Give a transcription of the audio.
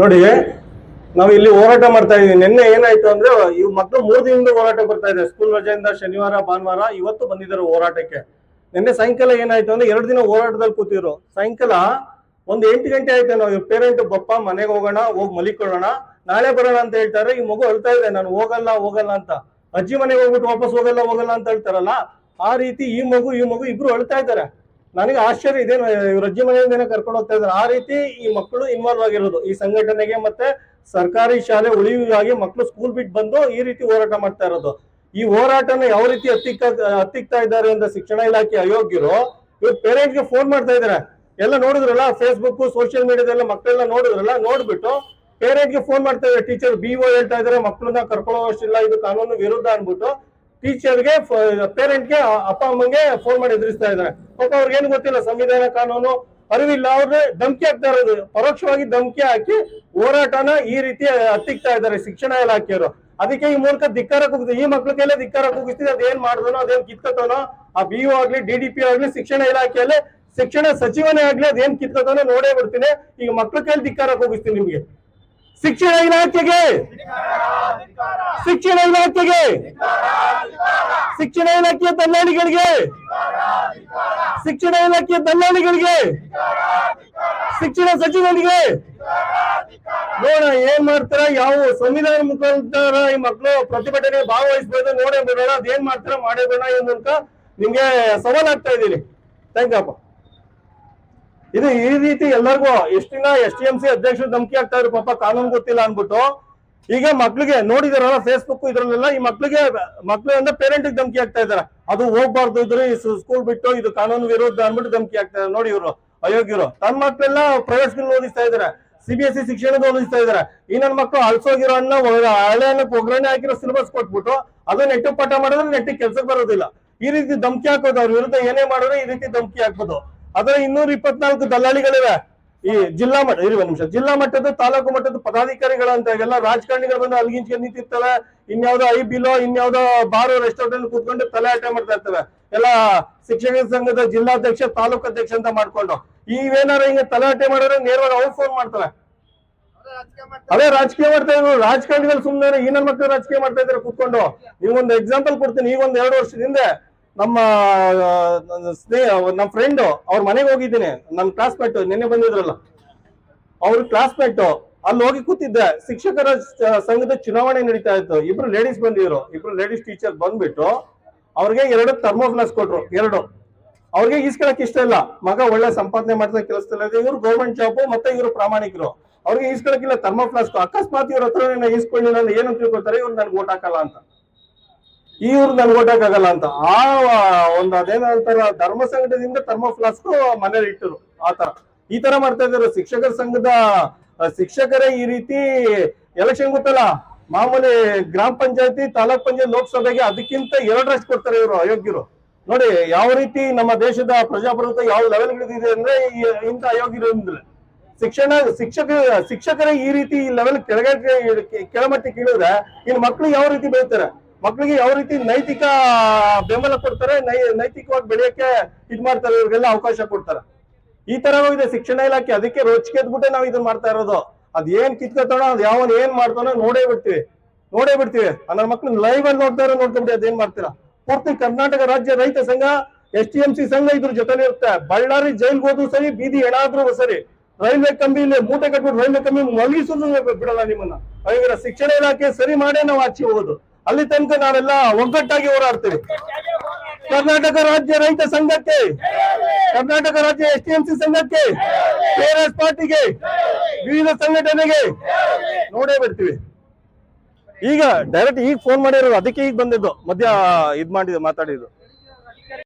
ನೋಡಿ, ನಾವು ಇಲ್ಲಿ ಹೋರಾಟ ಮಾಡ್ತಾ ಇದೀವಿ ನಿನ್ನೆ ಏನಾಯ್ತು ಅಂದ್ರೆ, ಇವ್ ಮಕ್ಕಳು ಮೂರ್ ದಿನದಿಂದ ಹೋರಾಟ ಬರ್ತಾ ಇದೆ. ಸ್ಕೂಲ್ ರಜೆಯಿಂದ ಶನಿವಾರ, ಭಾನುವಾರ ಇವತ್ತು ಬಂದಿದ್ದಾರೆ ಹೋರಾಟಕ್ಕೆ. ನಿನ್ನೆ ಸಾಯಂಕಾಲ ಏನಾಯ್ತು ಅಂದ್ರೆ, ಎರಡು ದಿನ ಹೋರಾಟದಲ್ಲಿ ಕೂತಿದ್ರು. ಸಾಯಂಕಾಲ ಒಂದ್ ಎಂಟು ಗಂಟೆ ಆಯ್ತು ನಾವು ಪೇರೆಂಟ್ ಬಪ್ಪ ಮನೆಗೆ ಹೋಗೋಣ, ಹೋಗಿ ಮಲಿಕೊಳ್ಳೋಣ, ನಾಳೆ ಬರೋಣ ಅಂತ ಹೇಳ್ತಾರೆ. ಈ ಮಗು ಅಳ್ತಾ ಇದೆ, ನಾನು ಹೋಗಲ್ಲ ಹೋಗಲ್ಲ ಅಂತ. ಅಜ್ಜಿ ಮನೆಗೆ ಹೋಗ್ಬಿಟ್ಟು ವಾಪಸ್ ಹೋಗಲ್ಲ ಹೋಗಲ್ಲ ಅಂತ ಹೇಳ್ತಾರಲ್ಲ, ಆ ರೀತಿ ಈ ಮಗು ಈ ಮಗು ಇಬ್ರು ಅಳ್ತಾ ಇದ್ದಾರೆ. ನನಗೆ ಆಶ್ಚರ್ಯ ಇದೇನು ರಜ್ಜಿ ಮನೆಯಿಂದ ಮನೆಯಿಂದನೇ ಕರ್ಕೊಂಡು ಹೋಗ್ತಾ ಇದ್ದಾರೆ. ಆ ರೀತಿ ಈ ಮಕ್ಕಳು ಇನ್ವಾಲ್ವ್ ಆಗಿರೋದು. ಈ ಸಂಘಟನೆಗೆ ಮತ್ತೆ ಸರ್ಕಾರಿ ಶಾಲೆ ಉಳಿವಿಗಾಗಿ ಮಕ್ಕಳು ಸ್ಕೂಲ್ ಬಿಟ್ಟು ಬಂದು ಈ ರೀತಿ ಹೋರಾಟ ಮಾಡ್ತಾ ಇರೋದು. ಈ ಹೋರಾಟನ ಯಾವ ರೀತಿ ಹತ್ತಿಕ್ಕ ಹತ್ತಿಕ್ತಾ ಇದ್ದಾರೆ ಅಂತ ಶಿಕ್ಷಣ ಇಲಾಖೆ ಅಯೋಗ್ಯರು, ಇವ್ರು ಪೇರೆಂಟ್ಸ್ಗೆ ಫೋನ್ ಮಾಡ್ತಾ ಇದಾರೆ ಎಲ್ಲ ನೋಡಿದ್ರಲ್ಲ ಫೇಸ್ಬುಕ್ ಸೋಷಿಯಲ್ ಮೀಡಿಯಾದಲ್ಲ ಮಕ್ಕಳೆಲ್ಲ ನೋಡಿದ್ರಲ್ಲ, ನೋಡ್ಬಿಟ್ಟು ಪೇರೆಂಟ್ಗೆ ಫೋನ್ ಮಾಡ್ತಾ ಇದ್ದಾರೆ. ಟೀಚರ್ ಬಿ ಓ ಹೇಳ್ತಾ ಇದಾರೆ ಮಕ್ಕಳನ್ನ ಕರ್ಕೊಳ್ಳೋಷ್ಟಿಲ್ಲ ಇದು ಕಾನೂನು ವಿರುದ್ಧ ಅನ್ಬಿಟ್ಟು ಟೀಚರ್ಗೆ ಪೇರೆಂಟ್ಗೆ ಅಪ್ಪ, ಅಮ್ಮಂಗೆ ಫೋನ್ ಮಾಡಿ ಎದುರಿಸ್ತಾ ಇದ್ದಾರೆ. ಪಾಪ ಅವ್ರಿಗೇನು ಗೊತ್ತಿಲ್ಲ, ಸಂವಿಧಾನ ಕಾನೂನು ಅರಿವಿಲ್ಲ ಅವ್ರಿಗೆ ಧಮಕಿ ಹಾಕ್ತಾ ಇರೋದು. ಪರೋಕ್ಷವಾಗಿ ಧಮಕಿ ಹಾಕಿ ಹೋರಾಟನ ಈ ರೀತಿ ಹತ್ತಿಕ್ತಾ ಇದ್ದಾರೆ ಶಿಕ್ಷಣ ಇಲಾಖೆಯವರು. ಅದಕ್ಕೆ ಈ ಮೂಲಕ ಧಿಕ್ಕಾರ ಕೂಗ್ತೀವಿ ಈ ಮಕ್ಳ ಧಿಕ್ಕಾರ ಕೂಗಿಸ್ತೀವಿ ಅದೇನ್ ಮಾಡಿದ್ರು ಅದೇನ್ ಕಿತ್ಕೋತಾನೋ, ಆ ಬಿ ಆಗ್ಲಿ ಡಿ ಡಿ ಪಿ ಆಗ್ಲಿ, ಶಿಕ್ಷಣ ಇಲಾಖೆಯಲ್ಲಿ ಶಿಕ್ಷಣ ಸಚಿವನೇ ಆಗ್ಲಿ ಅದೇನ್ ಕಿತ್ಕೊತಾನೋ ನೋಡೇ ಬಿಡ್ತೀನಿ ಈಗ ಮಕ್ಳ ಕೈಲಿ ಧಿಕ್ಕಾರ ಕೂಗಿಸ್ತೀನಿ ನಿಮ್ಗೆ. ಶಿಕ್ಷಣ ಇಲಾಖೆಗೆ! ಶಿಕ್ಷಣ ಇಲಾಖೆಗೆ! ಶಿಕ್ಷಣ ಇಲಾಖೆಯ ದಲ್ಲಾಳಿಗಳಿಗೆ ಶಿಕ್ಷಣ ಇಲಾಖೆಯ ದಲ್ಲಾಳಿಗಳಿಗೆ, ಶಿಕ್ಷಣ ಸಚಿವನಿಗೆ ನೋಡ ಏನ್ ಮಾಡ್ತಾರ, ಯಾವ ಸಂವಿಧಾನ ಮುಖಾಂತರ ಈ ಮಕ್ಕಳು ಪ್ರತಿಭಟನೆ ಭಾಗವಹಿಸಬಹುದು ನೋಡೇ ಬಿಡೋಣ ಅದೇನ್ ಮಾಡ್ತಾರ ಮಾಡೇ ಬಿಡೋಣ ಈ ಮೂಲಕ ನಿಮ್ಗೆ ಸವಾಲಾಗ್ತಾ ಇದ್ದೀನಿ. ಥ್ಯಾಂಕ್ ಅಪ್ಪ. ಇದು ಈ ರೀತಿ ಎಲ್ಲರಿಗೂ, ಎಷ್ಟಿನ ಎಸ್ ಟಿ ಎಂ ಸಿ ಅಧ್ಯಕ್ಷರು ಧಮಕಿ ಆಗ್ತಾ ಇದ್ರು ಪಾಪ ಕಾನೂನು ಗೊತ್ತಿಲ್ಲ ಅನ್ಬಿಟ್ಟು ಈಗ ಮಕ್ಳಿಗೆ ನೋಡಿದಾರಲ್ಲ ಫೇಸ್ಬುಕ್ ಇದ್ರಲ್ಲೆಲ್ಲ ಈ ಮಕ್ಳಿಗೆ ಅಂದ್ರೆ ಪೇರೆಂಟ್ ಧಮಕಿ ಆಗ್ತಾ ಇದಾರೆ ಅದು ಹೋಗ್ಬಾರ್ದು ಇದ್ರೆ ಸ್ಕೂಲ್ ಬಿಟ್ಟು ಇದು ಕಾನೂನು ವಿರೋಧ ಅಂದ್ಬಿಟ್ಟು ಧಮಕಿ ಆಗ್ತಾ ಇದಾರೆ ನೋಡಿ ಇವರು, ಅಯೋಗ್ಯರು. ತನ್ನ ಮಕ್ಳೆಲ್ಲ ಸ್ಕೂಲ್ ಓದಿಸ್ತಾ ಇದಾರೆ ಸಿ ಬಿ ಎಸ್ ಸಿ ಶಿಕ್ಷಣದ ಓದಿಸ್ತಾ ಇದಾರೆ ಈ ನನ್ನ ಮಕ್ಕಳು ಅಳ್ಸೋಗಿರೋ ಅನ್ನ ಹಳೆ ಅನ್ನಕ್ಕೆ ಒಗ್ಗರಣೆ ಹಾಕಿರೋ ಸಿಲೆಬಸ್ ಕೊಟ್ಬಿಟ್ಟು ಅದು ನೆಟ್ಟು ಪಾಠ ಮಾಡಿದ್ರೆ ನೆಟ್ಟಿಗೆ ಕೆಲ್ಸಕ್ಕೆ ಬರೋದಿಲ್ಲ. ಈ ರೀತಿ ಧಮಕಿ ಹಾಕೋದು ಅವ್ರ ವಿರುದ್ಧ ಏನೇ ಮಾಡಿದ್ರೆ ಈ ರೀತಿ ಧಮಕಿ ಹಾಕ್ಬೋದು. ಅದರ ಇನ್ನೂರ ಇಪ್ಪತ್ನಾಲ್ಕು ದಲ್ಲಾಳಿಗಳಿವೆ. ಈ ಜಿಲ್ಲಾ ಮಟ್ಟ ಇರುವ ನಿಮಿಷ. ಜಿಲ್ಲಾ ಮಟ್ಟದ ತಾಲೂಕು ಮಟ್ಟದ ಪದಾಧಿಕಾರಿಗಳು ಅಂತ ಎಲ್ಲ ರಾಜಕಾರಣಿಗಳು ಬಂದು ಅಲ್ಗಿಂಚ್ಕೊಂಡು ನಿಂತಿರ್ತವೆ. ಇನ್ಯಾವ್ದೋ ಐ ಬಿಲೋ, ಇನ್ಯಾವ್ದೋ ಬಾರು ರೆಸ್ಟೋರೆಂಟ್ ಕೂತ್ಕೊಂಡು ತಲೆ ಆಟ ಮಾಡ್ತಾ ಇರ್ತವೆ. ಎಲ್ಲ ಶಿಕ್ಷಕ ಸಂಘದ ಜಿಲ್ಲಾಧ್ಯಕ್ಷ, ತಾಲೂಕು ಅಧ್ಯಕ್ಷ ಅಂತ ಮಾಡ್ಕೊಂಡು. ಇವೇನಾರ ಹಿಂಗೆ ತಲಾಟೆ ಮಾಡಿದ್ರೆ ನೇರವಾಗಿ ಅವ್ರು ಫೋನ್ ಮಾಡ್ತಾರೆ. ಅದೇ ರಾಜಕೀಯ ಮಾಡ್ತಾ ಇದ್ರು ರಾಜಕಾರಣಿಗಳು ಸುಮ್ಮನೆ ಈ ಮಕ್ಕಳು ರಾಜಕೀಯ ಮಾಡ್ತಾ ಇದಾರೆ ಕೂತ್ಕೊಂಡು. ನೀವೊಂದು ಎಕ್ಸಾಂಪಲ್ ಕೊಡ್ತೀನಿ. ಈಗ ಒಂದ್ ಎರಡು ವರ್ಷದ ಹಿಂದೆ ನಮ್ಮ ಸ್ನೇಹ, ನಮ್ಮ ಫ್ರೆಂಡ್ ಅವ್ರ ಮನೆಗೆ ಹೋಗಿದ್ದೀನಿ. ನನ್ನ ಕ್ಲಾಸ್ಮೇಟ್ ನಿನ್ನೆ ಬಂದಿದ್ರಲ್ಲ. ಅವ್ರ ಕ್ಲಾಸ್ಮೇಟ್ ಅಲ್ಲಿ ಹೋಗಿ ಕೂತಿದ್ದೆ. ಶಿಕ್ಷಕರ ಸಂಘದ ಚುನಾವಣೆ ನಡೀತಾ ಇತ್ತು. ಇಬ್ರು ಲೇಡೀಸ್ ಬಂದಿದ್ರು. ಇಬ್ರು ಲೇಡೀಸ್ ಟೀಚರ್ ಬಂದ್ಬಿಟ್ಟು ಅವ್ರಿಗೆ ಎರಡು ಥರ್ಮೋಫ್ಲಾಸ್ ಕೊಟ್ರು. ಎರಡು. ಅವ್ರಿಗೆ ಈಸ್ಕೊಳಕ್ ಇಷ್ಟ ಇಲ್ಲ. ಮಗ ಒಳ್ಳೆ ಸಂಪಾದನೆ ಮಾಡ್ತಾ ಕೆಲಸದಲ್ಲಿ ಇದೆ ಇವ್ರು ಗೌರ್ಮೆಂಟ್ ಜಾಬ್ ಮತ್ತೆ ಇವರು ಪ್ರಾಮಾಣಿಕರು. ಅವ್ರಿಗೆ ಈಸ್ಕೊಳಕ್ಕಿಲ್ಲ ಥರ್ಮೋಫ್ಲಾಸ್ಕ್ ಅಕಸ್ಮಾತ್ ಇವ್ರ ಹತ್ರ ಈಸ್ಕೊಳ್ಳಿಲ್ಲ ತಿಳ್ಕೊಳ್ತಾರೆ ಏನಂತ ಇವ್ರು ನನ್ಗೆ ಓಟ್ ಹಾಕಲ್ಲ ಅಂತ. ಇವ್ರು ನನ್ಗೆ ಓಟ್ ಆಗಲ್ಲ ಅಂತ. ಆ ಒಂದು ಅದೇನಂತಾರ ಧರ್ಮ ಸಂಘಟದಿಂದ ಥರ್ಮೋಫ್ಲಾಸ್ಕ್ ಮನೇಲಿ ಇಟ್ಟರು. ಆತರ ಈ ತರ ಮಾಡ್ತಾ ಇದ್ದಾರೆ. ಶಿಕ್ಷಕರ ಸಂಘದ ಶಿಕ್ಷಕರೇ ಈ ರೀತಿ ಎಲೆಕ್ಷನ್ ಗೊತ್ತಲ್ಲ? ಮಾಮೂಲಿ ಗ್ರಾಮ ಪಂಚಾಯತಿ, ತಾಲೂಕ್ ಪಂಚಾಯತ್, ಲೋಕಸಭೆಗೆ ಅದಕ್ಕಿಂತ ಎರಡರಷ್ಟು ಕೊಡ್ತಾರೆ ಇವರು ಅಯೋಗ್ಯರು. ನೋಡಿ, ಯಾವ ರೀತಿ ನಮ್ಮ ದೇಶದ ಪ್ರಜಾಪ್ರಭುತ್ವ ಯಾವ ಲೆವೆಲ್ ಇದೆ ಅಂದ್ರೆ ಇಂಥ ಅಂದ್ರೆ ಶಿಕ್ಷಣ, ಶಿಕ್ಷಕ, ಶಿಕ್ಷಕರೇ ಈ ರೀತಿ ಈ ಲೆವೆಲ್ ಕೆಳಗಡೆ ಕೆಳಮಟ್ಟಕ್ಕೆ ಇಳಿದ್ರೆ ಇನ್ನು ಮಕ್ಳು ಯಾವ ರೀತಿ ಬೆಳಿತಾರೆ? ಮಕ್ಳಿಗೆ ಯಾವ ರೀತಿ ನೈತಿಕ ಬೆಂಬಲ ಕೊಡ್ತಾರೆ ನೈತಿಕವಾಗಿ ಬೆಳೆಯಕ್ಕೆ ಇದ್ ಮಾಡ್ತಾರೆ, ಇವ್ರಿಗೆಲ್ಲ ಅವಕಾಶ ಕೊಡ್ತಾರೆ. ಈ ತರ ಹೋಗಿದೆ ಶಿಕ್ಷಣ ಇಲಾಖೆ, ಅದಕ್ಕೆ ರೋಚಿಕೆದ್ಬಿಟ್ಟೆ ನಾವು ಇದನ್ನ ಮಾಡ್ತಾ ಇರೋದು. ಅದ್ ಏನ್ ಕಿತ್ಕೊತಾನೋ, ಅದ್ ಯಾವನ್ ಏನ್ ಮಾಡ್ತಾನೋ ನೋಡೇ ಬಿಡ್ತೀವಿ ನೋಡೇ ಬಿಡ್ತೀವಿ. ನನ್ನ ಮಕ್ಳು ಲೈವ್ ಅಲ್ಲಿ ನೋಡ್ತಾ ಇರೋ ಅದೇನ್ ಮಾಡ್ತೀರಾ? ಪೂರ್ತಿ ಕರ್ನಾಟಕ ರಾಜ್ಯ ರೈತ ಸಂಘ, ಎಸ್ ಟಿ ಎಂ ಸಿ ಸಂಘ ಇದ್ರ ಜೊತೆಲಿ ಇರುತ್ತೆ. ಬಳ್ಳಾರಿ ಜೈಲ್ಗೆ ಹೋದ್ರು ಸರಿ, ಬೀದಿ ಏನಾದ್ರೂ ಸರಿ, ರೈಲ್ವೆ ಕಂಬಿ ಇಲ್ಲಿ ಮೂಟೆ ಕಟ್ಬಿಟ್ಟು ರೈಲ್ವೆ ಕಂಬಿ ಮಲಗಿಸೋದು ಬಿಡಲ್ಲ ನಿಮ್ಮನ್ನ. ಶಿಕ್ಷಣ ಇಲಾಖೆ ಸರಿ ಮಾಡೇ ನಾವು ಆಚೆ ಹೋಗೋದು. ಅಲ್ಲಿ ತನಕ ನಾವೆಲ್ಲ ಒಗ್ಗಟ್ಟಾಗಿ ಹೋರಾಡ್ತೇವೆ. ಕರ್ನಾಟಕ ರಾಜ್ಯ ರೈತ ಸಂಘಕ್ಕೆ, ಕರ್ನಾಟಕ ರಾಜ್ಯ ಎಸ್ ಟಿ ಎಂ ಸಿ ಸಂಘಕ್ಕೆ ಕೆಆರ್ಎಸ್ ಪಾರ್ಟಿಗೆ, ವಿವಿಧ ಸಂಘಟನೆಗೆ ನೋಡೇ ಬಿಡ್ತೀವಿ. ಈಗ ಡೈರೆಕ್ಟ್ ಈಗ ಫೋನ್ ಮಾಡಿರೋದು, ಅದಕ್ಕೆ ಈಗ ಬಂದಿದ್ದು, ಮಧ್ಯ, ಇದ್ ಮಾಡಿದ್ದು, ಮಾತಾಡಿದ್ದು.